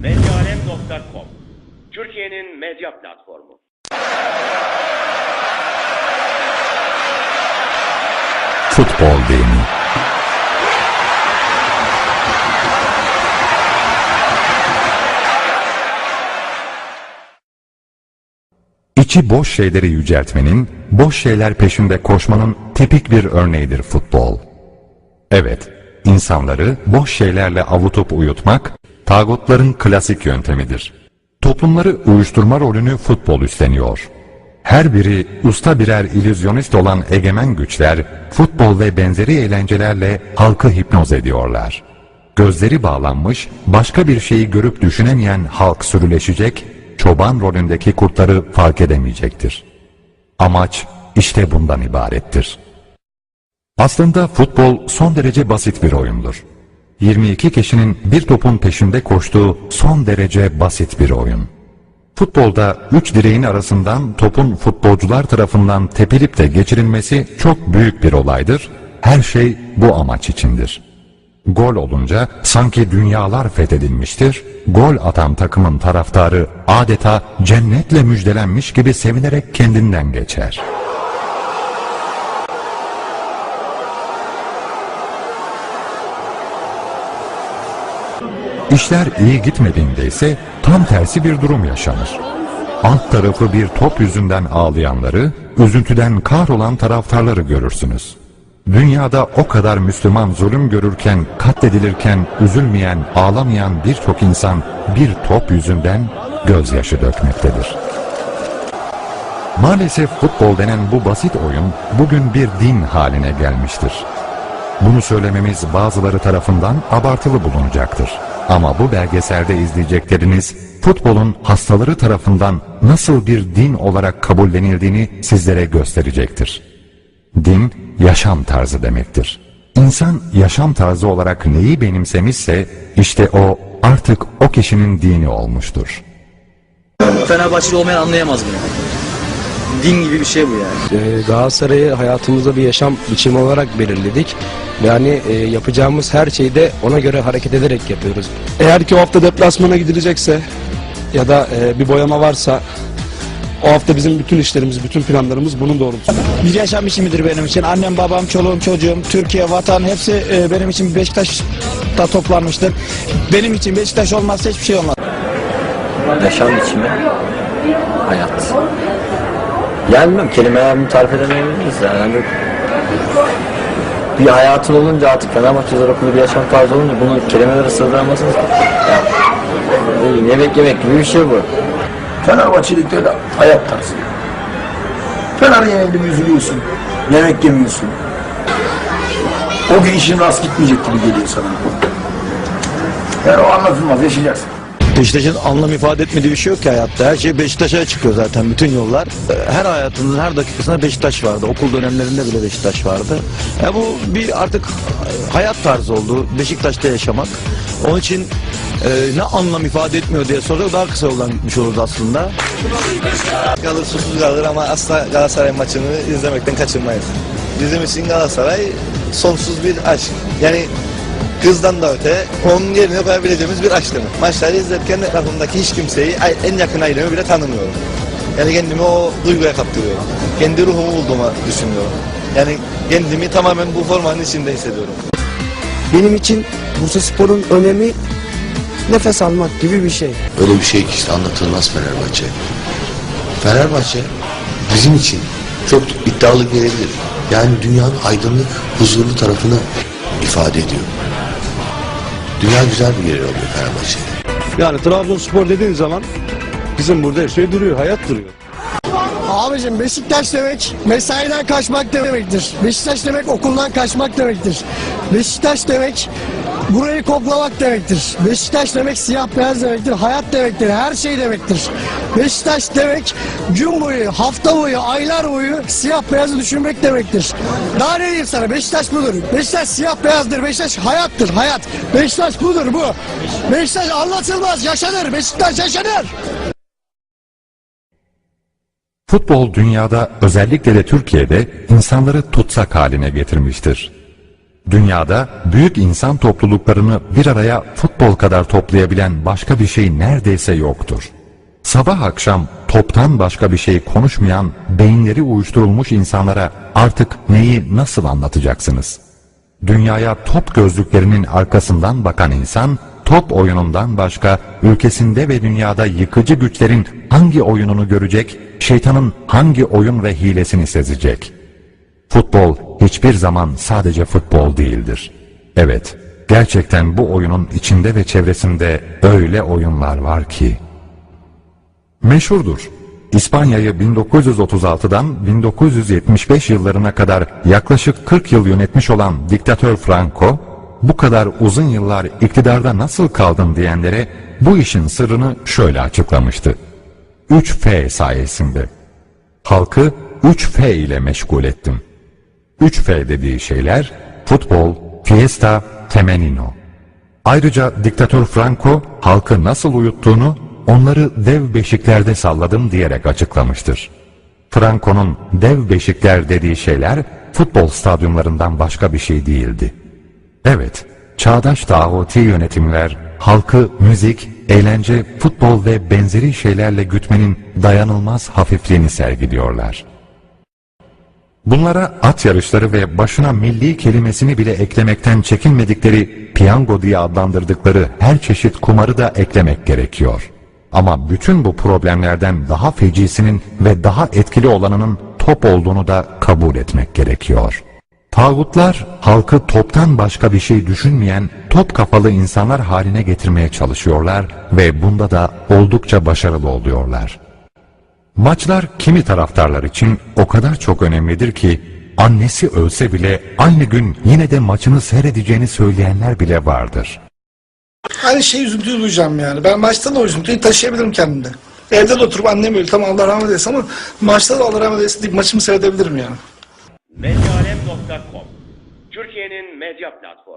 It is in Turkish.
Medyalem.com Türkiye'nin medya platformu. Futbol deyimi. İçi boş şeyleri yüceltmenin, boş şeyler peşinde koşmanın tipik bir örneğidir futbol. Evet, insanları boş şeylerle avutup uyutmak, tağutların klasik yöntemidir. Toplumları uyuşturma rolünü futbol üstleniyor. Her biri usta birer illüzyonist olan egemen güçler, futbol ve benzeri eğlencelerle halkı hipnoz ediyorlar. Gözleri bağlanmış, başka bir şeyi görüp düşünemeyen halk sürüleşecek, çoban rolündeki kurtları fark edemeyecektir. Amaç işte bundan ibarettir. Aslında futbol son derece basit bir oyundur. 22 kişinin bir topun peşinde koştuğu son derece basit bir oyun. Futbolda üç direğin arasından topun futbolcular tarafından tepilip de geçirilmesi çok büyük bir olaydır. Her şey bu amaç içindir. Gol olunca sanki dünyalar fethedilmiştir. Gol atan takımın taraftarı adeta cennetle müjdelenmiş gibi sevinerek kendinden geçer. İşler iyi gitmediğinde ise tam tersi bir durum yaşanır. Alt tarafı bir top yüzünden ağlayanları, üzüntüden kahrolan taraftarları görürsünüz. Dünyada o kadar Müslüman zulüm görürken, katledilirken üzülmeyen, ağlamayan birçok insan bir top yüzünden gözyaşı dökmektedir. Maalesef futbol denen bu basit oyun bugün bir din haline gelmiştir. Bunu söylememiz bazıları tarafından abartılı bulunacaktır. Ama bu belgeselde izleyecekleriniz futbolun hastaları tarafından nasıl bir din olarak kabullenildiğini sizlere gösterecektir. Din, yaşam tarzı demektir. İnsan yaşam tarzı olarak neyi benimsemişse işte o artık o kişinin dini olmuştur. Fenerbahçeli olmayan anlayamaz bunu. Din gibi bir şey bu yani. Ee, Galatasaray'ı hayatımızda bir yaşam biçimi olarak belirledik. Yani e, yapacağımız her şeyi de ona göre hareket ederek yapıyoruz. Eğer ki o hafta deplasmana gidilecekse ya da e, bir boyama varsa o hafta bizim bütün işlerimiz, bütün planlarımız bunun doğrultusunda. bir yaşam biçimidir benim için. Annem, babam, çoluğum, çocuğum, Türkiye, vatan hepsi e, benim için Beşiktaş'ta toplanmıştır. Benim için Beşiktaş olmazsa hiçbir şey olmaz. Yaşam biçimi, hayat. Yani bilmiyorum kelimelerle tarif edemeyebiliriz yani. Bir hayatın olunca artık Fenerbahçe okulu bir yaşam tarzı olunca bunu kelimelere sığdıramazsınız. Yani, yemek yemek gibi bir şey bu. Fenerbahçelikte de hayat tarzı. Fener yenildi mi üzülüyorsun. Yemek yemiyorsun. O gün işin rast gitmeyecek gibi geliyor sana. Yani o anlatılmaz, yaşayacaksın. Beşiktaş'ın anlam ifade etmediği bir şey yok ki hayatta. Her şey Beşiktaş'a çıkıyor zaten bütün yollar. Her hayatımızın her dakikasında Beşiktaş vardı. Okul dönemlerinde bile Beşiktaş vardı. Ya bu bir artık hayat tarzı oldu. Beşiktaş'ta yaşamak. Onun için e, ne anlam ifade etmiyor diye sorsak daha kısa yoldan gitmiş oluruz aslında. kalır susuz kalır ama asla Galatasaray maçını izlemekten kaçınmayız. Bizim için Galatasaray sonsuz bir aşk. Yani kızdan da öte onun yerine koyabileceğimiz bir aşk demek. Maçları izlerken etrafımdaki hiç kimseyi ay- en yakın ailemi bile tanımıyorum. Yani kendimi o duyguya kaptırıyorum. Kendi ruhumu bulduğumu düşünüyorum. Yani kendimi tamamen bu formanın içinde hissediyorum. Benim için Bursa Spor'un önemi nefes almak gibi bir şey. Öyle bir şey ki işte anlatılmaz Fenerbahçe. Fenerbahçe bizim için çok iddialı gelebilir. Yani dünyanın aydınlık, huzurlu tarafını ifade ediyor. Dünya güzel bir yer oluyor Fenerbahçe. Yani Trabzonspor dediğin zaman bizim burada her şey duruyor, hayat duruyor. Abicim Beşiktaş demek mesaiden kaçmak demektir. Beşiktaş demek okuldan kaçmak demektir. Beşiktaş demek burayı koklamak demektir. Beşiktaş demek siyah beyaz demektir. Hayat demektir. Her şey demektir. Beşiktaş demek gün boyu, hafta boyu, aylar boyu siyah beyazı düşünmek demektir. Daha ne diyeyim sana? Beşiktaş budur. Beşiktaş siyah beyazdır. Beşiktaş hayattır. Hayat. Beşiktaş budur bu. Beşiktaş anlatılmaz. Yaşanır. Beşiktaş yaşanır. Futbol dünyada özellikle de Türkiye'de insanları tutsak haline getirmiştir. Dünyada büyük insan topluluklarını bir araya futbol kadar toplayabilen başka bir şey neredeyse yoktur. Sabah akşam toptan başka bir şey konuşmayan, beyinleri uyuşturulmuş insanlara artık neyi nasıl anlatacaksınız? Dünyaya top gözlüklerinin arkasından bakan insan, top oyunundan başka ülkesinde ve dünyada yıkıcı güçlerin hangi oyununu görecek, şeytanın hangi oyun ve hilesini sezecek? Futbol hiçbir zaman sadece futbol değildir. Evet, gerçekten bu oyunun içinde ve çevresinde öyle oyunlar var ki. Meşhurdur. İspanya'yı 1936'dan 1975 yıllarına kadar yaklaşık 40 yıl yönetmiş olan diktatör Franco, bu kadar uzun yıllar iktidarda nasıl kaldın diyenlere bu işin sırrını şöyle açıklamıştı. 3F sayesinde. Halkı 3F ile meşgul ettim. 3F dediği şeyler futbol, fiesta, temenino. Ayrıca diktatör Franco halkı nasıl uyuttuğunu onları dev beşiklerde salladım diyerek açıklamıştır. Franco'nun dev beşikler dediği şeyler futbol stadyumlarından başka bir şey değildi. Evet, çağdaş tağuti yönetimler halkı müzik, eğlence, futbol ve benzeri şeylerle gütmenin dayanılmaz hafifliğini sergiliyorlar. Bunlara at yarışları ve başına milli kelimesini bile eklemekten çekinmedikleri piyango diye adlandırdıkları her çeşit kumarı da eklemek gerekiyor. Ama bütün bu problemlerden daha fecisinin ve daha etkili olanının top olduğunu da kabul etmek gerekiyor. Tağutlar halkı toptan başka bir şey düşünmeyen top kafalı insanlar haline getirmeye çalışıyorlar ve bunda da oldukça başarılı oluyorlar. Maçlar kimi taraftarlar için o kadar çok önemlidir ki annesi ölse bile aynı gün yine de maçını seyredeceğini söyleyenler bile vardır. Aynı şey üzüntüyü duyacağım yani. Ben maçta da o üzüntüyü taşıyabilirim kendimde. Evde de oturup annem öyle tamam Allah rahmet eylesin ama maçta da Allah rahmet eylesin deyip maçımı seyredebilirim yani. Medyalem.com Türkiye'nin medya platformu.